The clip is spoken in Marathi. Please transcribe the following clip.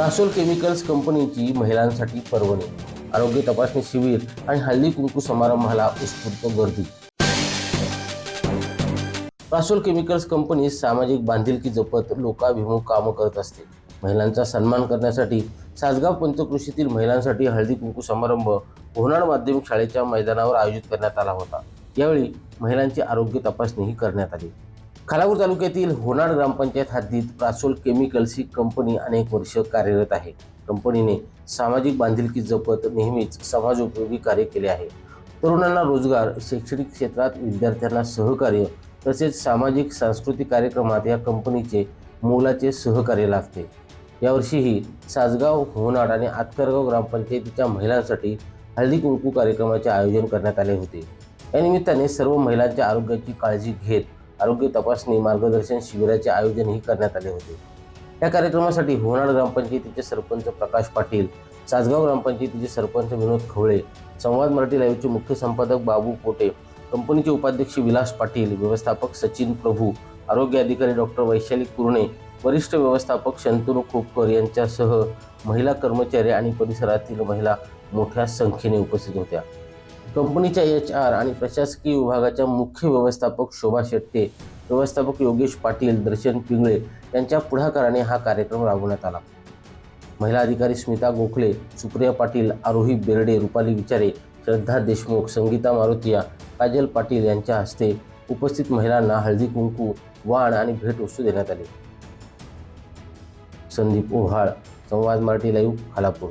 प्रासोल केमिकल्स कंपनीची महिलांसाठी पर्वणी. आरोग्य तपासणी शिबिर आणि हल्ली कुंकू समारंभाला उत्स्फूर्त गर्दी. प्रासोल केमिकल्स कंपनी सामाजिक बांधिलकी जपत लोकाभिमुख कामं करत असते. महिलांचा सन्मान करण्यासाठी सासगाव पंचकृषीतील महिलांसाठी हळदी कुंकू समारंभ होनाड माध्यमिक शाळेच्या मैदानावर आयोजित करण्यात आला होता. यावेळी महिलांची आरोग्य तपासणीही करण्यात आली. खालापूर तालुक्यातील होनाड ग्रामपंचायत हद्दीत प्रासोल केमिकल्स ही कंपनी अनेक वर्ष कार्यरत आहे. कंपनीने सामाजिक बांधिलकी जपत नेहमीच समाजोपयोगी कार्य केले आहे. तरुणांना रोजगार शैक्षणिक क्षेत्रात विद्यार्थ्यांना सहकार्य तसेच सामाजिक सांस्कृतिक कार्यक्रमात या कंपनीचे मोलाचे सहकार्य लाभते. यावर्षीही सासगाव होनाड आणि आतकरगाव ग्रामपंचायतीच्या महिलांसाठी हळदी कुंकू कार्यक्रमाचे आयोजन करण्यात आले होते. या निमित्ताने सर्व महिलांच्या आरोग्याची काळजी घेत आरोग्य तपासणी मार्गदर्शन शिबिराचे आयोजनही करण्यात आले होते. या कार्यक्रमासाठी होणार ग्रामपंचायतीचे सरपंच प्रकाश पाटील सासगाव ग्रामपंचायतीचे सरपंच विनोद खवळे संवाद मराठी लाईव्हचे मुख्य संपादक बाबू पोटे कंपनीचे उपाध्यक्ष विलास पाटील व्यवस्थापक सचिन प्रभू आरोग्य अधिकारी डॉक्टर वैशाली कुरणे वरिष्ठ व्यवस्थापक शंतनू खोपकर यांच्यासह महिला कर्मचारी आणि परिसरातील महिला मोठ्या संख्येने उपस्थित होत्या. कंपनीच्या एच आर आणि प्रशासकीय विभागाच्या मुख्य व्यवस्थापक शोभा शेट्टे व्यवस्थापक योगेश पाटील दर्शन पिंगळे यांच्या पुढाकाराने हा कार्यक्रम राबवण्यात आला. महिला अधिकारी स्मिता गोखले सुप्रिया पाटील आरोही बेर्डे रुपाली विचारे श्रद्धा देशमुख संगीता मारुतिया काजल पाटील यांच्या हस्ते उपस्थित महिलांना हळदी कुंकू वाण आणि भेटवस्तू देण्यात आली. संदीप ओहाळ संवाद मराठी लाईव्ह खालापूर.